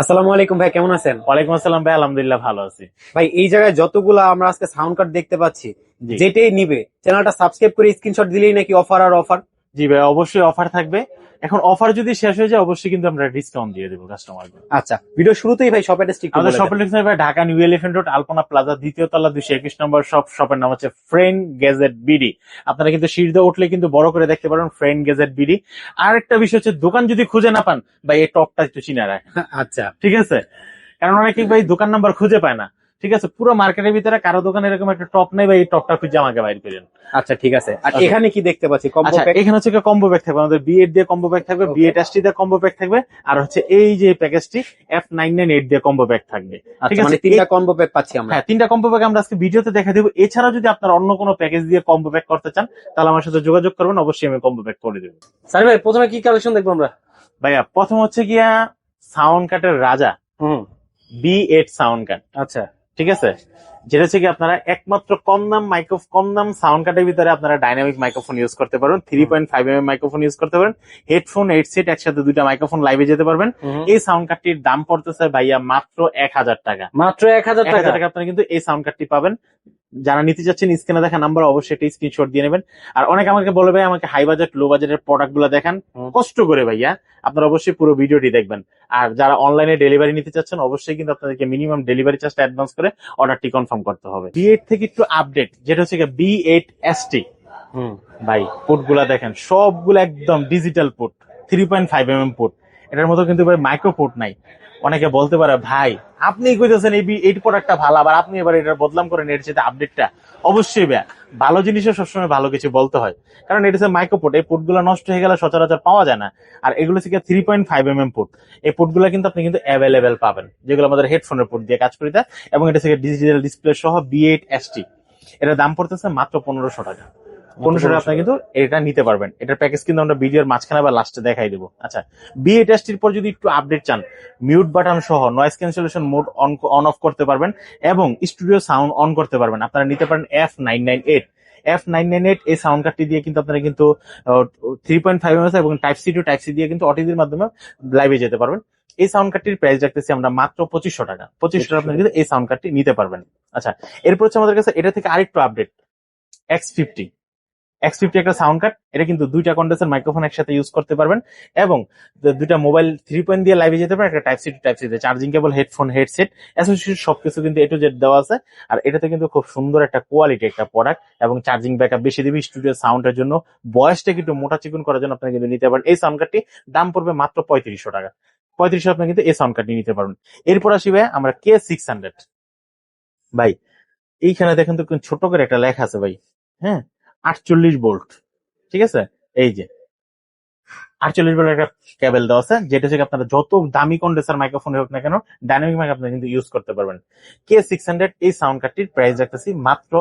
আসসালামু আলাইকুম ভাই কেমন আছেন? ওয়ালাইকুম আসসালাম ভাই আলহামদুলিল্লাহ ভালো আছি। ভাই এই জায়গায় যতগুলো আমরা আজকে সাউন্ড কার্ড দেখতে পাচ্ছি। যেটাই নিবে চ্যানেলটা সাবস্ক্রাইব করে স্ক্রিনশট দিলেই নাকি অফার আর অফার জি ভাই অবশ্যই অফার থাকবে। এখন অফার যদি শেষ হয়ে যায় অবশ্যই কিন্তু আমরা ডিসকাউন্ট দিয়ে দেবো কাস্টমারকে আচ্ছা ভিডিও শুরুতেই ভাই শপ অ্যাড্রেস আমাদের শপের লোকেশন ভাই Dhaka new elephant road Alpana plaza দ্বিতীয় তলা দুশো একুশ নম্বর শপ শপের নাম হচ্ছে ফ্রেন্ড গেজেট বিডি আপনারা কিন্তু সিঁড়িতে উঠলে কিন্তু বড় করে দেখতে পারেন ফ্রেন্ড গেজেট বিডি আর একটা বিষয় হচ্ছে দোকান যদি খুঁজে না পান ভাই এই টপটা একটু চিনে রাখ আচ্ছা। ঠিক আছে? কারণ অনেকে ভাই দোকান নাম্বার খুঁজে পায় না। ঠিক আছে? পুরো মার্কেটের ভিতরে কারও দোকানে এরকম একটা টপ নেই বা এই টপটা খুঁজে আমাকে বাইর করেন। আচ্ছা ঠিক আছে। আর আচ্ছা। এখানে কি দেখতে পাচ্ছি? কম্বো আচ্ছা প্যাক এখানে হচ্ছে কম্বো প্যাক থাকবে। আমাদের বিএড দিয়ে কম্বো প্যাক থাকবে. বিএড এসটি দিয়ে কম্বো প্যাক থাকবে আর হচ্ছে এই যে প্যাকেজটি এফ নাইন নাইন এইট দিয়ে কম্বো প্যাক থাকবে। ঠিক আচ্ছা আছে? মানে তিনটা কম্বো প্যাক পাচ্ছি আমরা। হ্যাঁ তিনটা কম্বো প্যাক আমরা আজকে ভিডিওতে দেখা দেবো। এছাড়া যদি আপনার অন্য কোনো প্যাকেজ দিয়ে কম্বো প্যাক করতে চান তাহলে আমার সাথে যোগাযোগ করবেন অবশ্যই আমি কম্বো প্যাক করে দেবো। স্যার ভাই প্রথমে কি কালেকশন দেখব আমরা? ভাইয়া প্রথম হচ্ছে গিয়া সাউন্ড কাটের রাজা। হুম। বি এইট সাউন্ড কাট আচ্ছা। ঠিক আছে? যেটা হচ্ছে কি আপনারা একমাত্র কম দাম মাইক্রো কম দাম সাউন্ড কার্ডের ভিতরে আপনারা ডাইনামিক মাইক্রোফোন ইউজ করতে পারবেন three point five M microphone use করতে পারেন হেডফোন এইট সেট একসাথে দুইটা মাইক্রোফোন লাইভে যেতে পারবেন। এই সাউন্ড কার্ডটির দাম পড়তেছে ভাইয়া মাত্র এক হাজার টাকা। মাত্র এক হাজার টাকা হাজার টাকা। আপনারা কিন্তু এই সাউন্ড কার্ডটি পাবেন। যারা নিতে চাচ্ছেন স্ক্রিনে দেখা নাম্বার অবশ্যই একটা স্ক্রিনশট দিয়ে নেবেন। আর অনেকে আমাকে বলে ভাই আমাকে হাই বাজেট লো বাজেটের প্রোডাক্টগুলো দেখান। কষ্ট করে ভাইয়া। আপনারা অবশ্যই পুরো ভিডিওটি দেখবেন। আর যারা অনলাইনে ডেলিভারি নিতে চাচ্ছেন অবশ্যই কিন্তু আপনাদেরকে মিনিমাম ডেলিভারি চার্জটা অ্যাডভান্স করে অর্ডারটি কনফার্ম করতে হবে। বি এইট থেকে একটু আপডেট যেটা হচ্ছে বি এইট এস টি হুম। ভাই পোর্টগুলা দেখেন সবগুলো একদম digital port three point five M M port এটার মতো কিন্তু ভাই মাইক্রো পোর্ট নাই। অনেকে বলতে পারে, ভাই, আপনি কইতেছেন এই বি- এই প্রোডাক্টটা ভালো, আবার আপনি এবার এটা বদলাম করেন, এর সাথে আপডেটটা অবশ্যই ভাই ভালো জিনিসও সবসময় ভালো কিছু বলতে হয়। কারণ এটা হচ্ছে মাইক্রো পোর্ট এই পোর্টগুলো নষ্ট হয়ে গেলে সচরাচর পাওয়া যায় না। আর এগুলো থেকে three point five M M port এই পোর্টগুলো কিন্তু আপনি কিন্তু অ্যাভেলেবেল পাবেন, যেগুলো আমাদের হেডফোনের পোর্ট দিয়ে কাজ করি দেয় এবং এটা থেকে ডিজিটাল ডিসপ্লে সহ বি এইট এস টি এটার দাম পড়তেছে মাত্র পনেরোশো টাকা। পনেরোশো টাকা আপনি কিন্তু এটা নিতে পারবেন। এটার প্যাকেজ কিন্তু আমরা ভিডিওর মাঝখানে বা লাস্টে দেখাই দেবো। আচ্ছা বিএ টেস্টির পর যদি একটু আপডেট চান মিউট বাটন সহ noise cancellation mode on on off করতে পারবেন এবং স্টুডিও সাউন্ড অন করতে পারবেন। আপনারা নিতে পারেন F nine nine eight F nine nine eight এই সাউন্ড কার্ডটি দিয়ে কিন্তু আপনারা কিন্তু three point five M S এবং type C two type C দিয়ে কিন্তু অটিজির মাধ্যমে লাইভে যেতে পারবেন। এই সাউন্ড কার্ডটির প্রাইস রাখতেছি আমরা মাত্র পঁচিশশো টাকা। পঁচিশশো টাকা আপনারা কিন্তু এই সাউন্ড কার্ডটি নিতে পারবেন। আচ্ছা এরপর হচ্ছে আমাদের কাছে এটা থেকে আরেকটু update X fifty X fifty একটা সাউন্ড কার্ড এটা কিন্তু দুইটা কন্ডেন্সার মাইক্রোফোন একসাথে ইউজ করতে পারবেন এবং দুইটা মোবাইল থ্রি পয়েন্ট দিয়ে লাইভে যেতে পারেন, একটা type C two type C charging cable headphone headset associate সবকিছু কিন্তু এ টু জেড দেওয়া আছে। আর এটাতে কিন্তু খুব সুন্দর একটা কোয়ালিটি একটা প্রোডাক্ট এবং চার্জিং ব্যাকআপ বেশি দিবি স্টুডিও সাউন্ডের জন্য। বয়সটাকে একটু মোটা চিকুন করার জন্য আপনি কিন্তু নিতে পারেন। এই সাউন্ড কার্ডটি দাম পড়বে মাত্র পঁয়ত্রিশশো টাকা। পঁয়ত্রিশশো আপনি কিন্তু এই সাউন্ড কার্ডটি নিতে পারবেন। এরপর আসিবে আমরা কে সিক্স হান্ড্রেড ভাই, এইখানে দেখেন তো ছোট করে একটা লেখা আছে ভাই। হ্যাঁ? আটচল্লিশ ভোল্ট ঠিক আছে? এই যে। আটচল্লিশ ভোল্ট একটা কেবল দেওয়া আছে যেটা হচ্ছে আপনারা যত দামি কন্ডেন্সার মাইক্রোফোন হোক না কেন ডাইনামিক মাইক আপনারা কিন্তু ইউজ করতে পারবেন। কে সিক্স হান্ড্রেড এই সাউন্ড কার্ডটির প্রাইস রাখতেছি মাত্র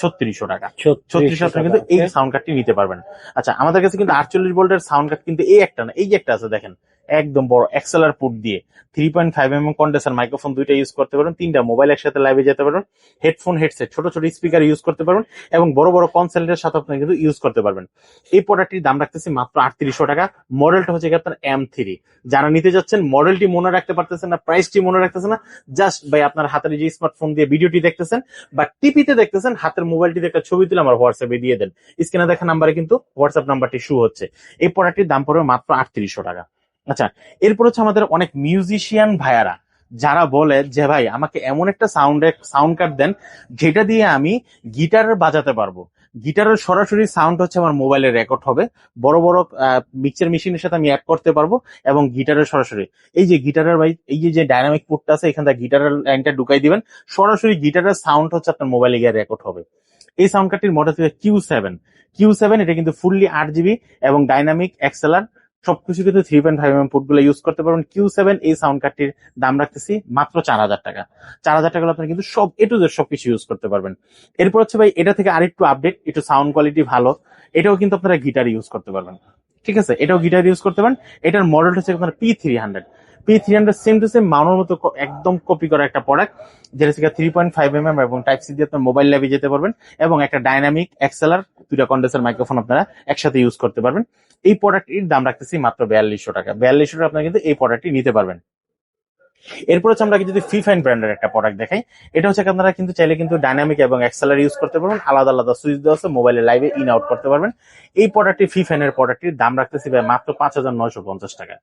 ছত্রিশশো টাকা। ছত্রিশশো আপনি কিন্তু এই সাউন্ড কার্ডটি নিতে পারবেন। আচ্ছা আমাদের কাছে কিন্তু আটচল্লিশ ভোল্টের সাউন্ড কার্ড কিন্তু এই একটা না এই যে একটা আছে দেখেন। একদম বড় এক্সেলার পুট দিয়ে। Three point five M condenser microphone দুইটা ইউজ করতে পারবেন তিনটা মোবাইল একসাথে লাইভে যেতে পারবেন হেডফোন হেডসেট ছোট ছোট স্পিকার ইউজ করতে পারবেন এবং বড় বড় কনসেন্টের সাথে আপনি কিন্তু ইউজ করতে পারবেন। এই প্রোডাক্টটির দাম রাখতেছি মাত্র আটত্রিশশো টাকা মডেলটা হচ্ছে আপনার এম থ্রি যারা নিতে যাচ্ছেন মডেলটি মনে রাখতে পারতেছেন না প্রাইসটি মনে রাখতেছেন না জাস্ট ভাই আপনার হাতের যে স্মার্টফোন দিয়ে ভিডিওটি দেখতেছেন বা টিপিতে দেখতেছেন, হাতের মোবাইলটিতে একটা ছবি তুলে আমার হোয়াটসঅ্যাপে দিয়ে দেন। স্ক্রিনে দেখা নাম্বারে কিন্তু হোয়াটসঅ্যাপ নাম্বারটি শু হচ্ছে। এই প্রোডাক্টটির দাম পড়বে মাত্র আটত্রিশশো টাকা। আচ্ছা এরপর হচ্ছে আমাদের অনেক মিউজিশিয়ান ভাইয়ারা, যারা বলে যে, ভাই, আমাকে এমন একটা সাউন্ড সাউন্ড কার্ড দেন, যেটা দিয়ে আমি গিটার বাজাতে পারব। গিটারের সরাসরি সাউন্ড হচ্ছে আমার মোবাইলে রেকর্ড হবে। বড় বড় মিক্সচার মেশিনের সাথে আমি অ্যাড করতে পারব এবং গিটারের সরাসরি। এই যে গিটারের ভাই, এই যে ডাইনামিক পোর্টটা আছে, এখান থেকে গিটারের লাইনটা ঢুকাই দিবেন। সরাসরি গিটারের সাউন্ড হচ্ছে আপনার মোবাইলে গিয়ে রেকর্ড হবে। এই সাউন্ড কার্ডটির মডেল হচ্ছে কিউ সেভেন কিউ সেভেন এটা কিন্তু ফুললি আট জিবি এবং ডাইনামিক এক্সেলার সবকিছু কিন্তু থ্রি পয়েন্ট ফাইভ এমগুলো ইউজ করতে পারবেন। কিউ সেভেন এই সাউন্ড কার্ডটির দাম রাখতেছি মাত্র চার হাজার টাকা। চার হাজার টাকা আপনি কিন্তু সব এ টু জেড সবকিছু ইউজ করতে পারবেন। এরপর হচ্ছে ভাই, এটা থেকে আরেকটু আপডেট একটু সাউন্ড কোয়ালিটি ভালো। এটাও কিন্তু আপনারা গিটার ইউজ করতে পারবেন। ঠিক আছে? এটাও গিটার ইউজ করতে পারেন। এটার মডেলটা হচ্ছে আপনার P three hundred P three hundred same to same মানোর মতো একদম কপি করা একটা প্রোডাক্ট যেটা থেকে three point five M M এবং টাইপ সি দিয়ে আপনার মোবাইল ল্যাবে যেতে পারবেন এবং একটা ডাইনামিক এক্সেলার দুইটা কন্ডেন্সার মাইক্রোফোন আপনারা একসাথে ইউজ করতে পারবেন। এই প্রোডাক্টটির দাম রাখতেছি মাত্র বিয়াল্লিশশো টাকা। বিয়াল্লিশশো টাকা আপনারা কিন্তু এই প্রোডাক্টটি নিতে পারবেন। এরপর হচ্ছে আমরা যদি ফিফাইন ব্র্যান্ডের একটা প্রোডাক্ট দেখাই, এটা হচ্ছে আপনারা কিন্তু চাইলে কিন্তু ডাইনামিক এবং এক্সেলার ইউজ করতে পারবেন, আলাদা আলাদা সুইচ দেওয়া আছে মোবাইলে লাইভে ইন আউট করতে পারবেন। এই প্রোডাক্টটি ফিফাইনের প্রোডাক্টটির দাম রাখতেছি ভাই মাত্র পাঁচ হাজার নয়শো পঞ্চাশ টাকা।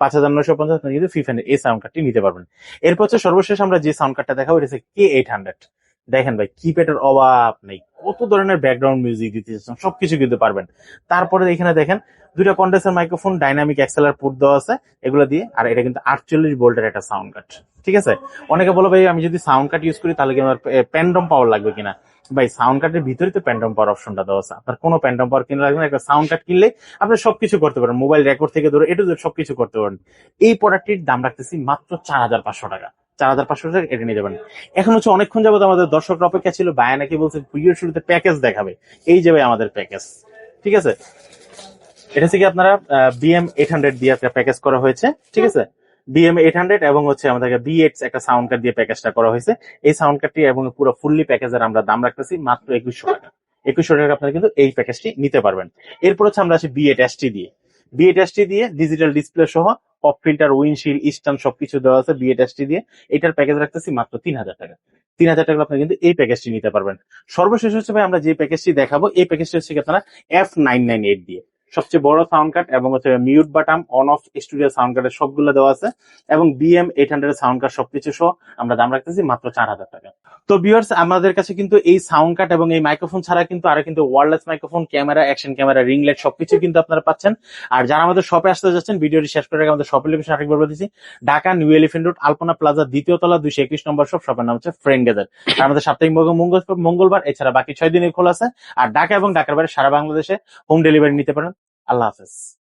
পাঁচ হাজার নয়শো পঞ্চাশ কিন্তু ফিফাইনের এই সাউন্ড কার্ডটি নিতে পারবেন। এরপর হচ্ছে সর্বশেষ আমরা যে সাউন্ড কার্ডটা দেখাবো, এটা হচ্ছে কে এইট হান্ড্রেড দেখেন ভাই কিপ্যাডের অভাব নেই। কত ধরনের ব্যাকগ্রাউন্ড মিউজিক দিতে চাচ্ছেন, সবকিছু কিন্তু পারবেন। তারপরে এখানে দেখেন, দুইটা condenser microphone dynamic XLR put দেওয়া আছে, এগুলো দিয়ে, আর এটা কিন্তু আটচল্লিশ ভোল্টের একটা সাউন্ড কার্ড ঠিক আছে? অনেকে বলো, ভাই, আমি যদি সাউন্ড কার্ড ইউজ করি, তাহলে কি আমার প্যান্ডম পাওয়ার লাগবে কিনা? ভাই সাউন্ড কার্ডের ভিতরে তো প্যান্ডম পাওয়ার অপশনটা দেওয়া আছে। আপনার কোনো প্যান্ডম পাওয়ার কিনে লাগবে না, একটা সাউন্ড কার্ড কিনলে আপনি সবকিছু করতে পারেন। মোবাইল রেকর্ড থেকে ধরে এটু সবকিছু করতে পারেন। এই প্রোডাক্টটির দাম রাখতেছি মাত্র চার হাজার পাঁচশো টাকা। চার হাজার পাঁচশো টাকা এটা নিয়ে যাবেন। এখন হচ্ছে অনেকক্ষণ যাবত আমাদের দর্শকরা অপেক্ষা ছিল বায়া নাকি বলছে ভিডিওর শুরুতে প্যাকেজ দেখাবে। এই যে ভাই আমাদের প্যাকেজ ঠিক আছে? এটা থেকে আপনারা বিএম এইট হান্ড্রেড দিয়ে একটা প্যাকেজ করা হয়েছে। ঠিক আছে? বিএম এইট হান্ড্রেড এবং হচ্ছে আমাদেরকে বি এইটস একটা সাউন্ড কার্ড দিয়ে প্যাকেজটা করা হয়েছে। এই সাউন্ড কার্ডটি এবং পুরো ফুললি প্যাকেজের আমরা দাম রাখতেছি মাত্র একুশশো টাকা। একুশশো টাকা আপনারা কিন্তু এই প্যাকেজটি নিতে পারবেন। এরপর হচ্ছে আমরা আছি বি এইট এসটি দিয়ে। বি এইট এসটি দিয়ে ডিজিটাল ডিসপ্লে সহ পপ ফিল্টার উইন্ডশিল্ড ইস্টার্ন সবকিছু দেওয়া আছে বি এইট এসটি দিয়ে। এটার প্যাকেজ রাখতেছি মাত্র তিন হাজার টাকা। তিন হাজার টাকা আপনি কিন্তু এই প্যাকেজটি নিতে পারবেন। সর্বশেষ হচ্ছে ভাই, আমরা যে প্যাকেজটি দেখাবো, এই প্যাকেজটি হচ্ছে আপনারা এফ নাইন নাইন এইট দিয়ে। সবচেয়ে বড় সাউন্ড কার্ড এবং হচ্ছে মিউট বাটাম অন অফ স্টুডিও সাউন্ড কার্ডের সবগুলো দেওয়া আছে। এবং BM eight hundred sound card সবকিছু সহ আমরা দাম রাখতেছি মাত্র চার হাজার টাকা। তো ভিউয়ার্স আমাদের কাছে কিন্তু এই সাউন্ড কার্ড এবং এই মাইক্রোফোন ছাড়া কিন্তু আরও কিন্তু wireless microphone camera action camera ring light সবকিছু কিন্তু আপনারা পাচ্ছেন। আর যারা আমাদের শপে আসতে যাচ্ছেন, ভিডিওটি শেষ করে আমাদের শপের লোকেশন আরেকবার বলে দিচ্ছি। Dhaka new elephant road Alpana plaza দ্বিতীয় তলা, দুইশো একুশ নম্বর শপ শপের নাম হচ্ছে ফ্রেন্ড আর আমাদের সাপ্তাহিক মঙ্গল- মঙ্গলবার, এছাড়া বাকি ছয় দিনে খোলা আছে। আর ঢাকা এবং ঢাকার বাইরে সারা বাংলাদেশে হোম ডেলিভারি নিতে পারেন। আল্লাহ হাফেজ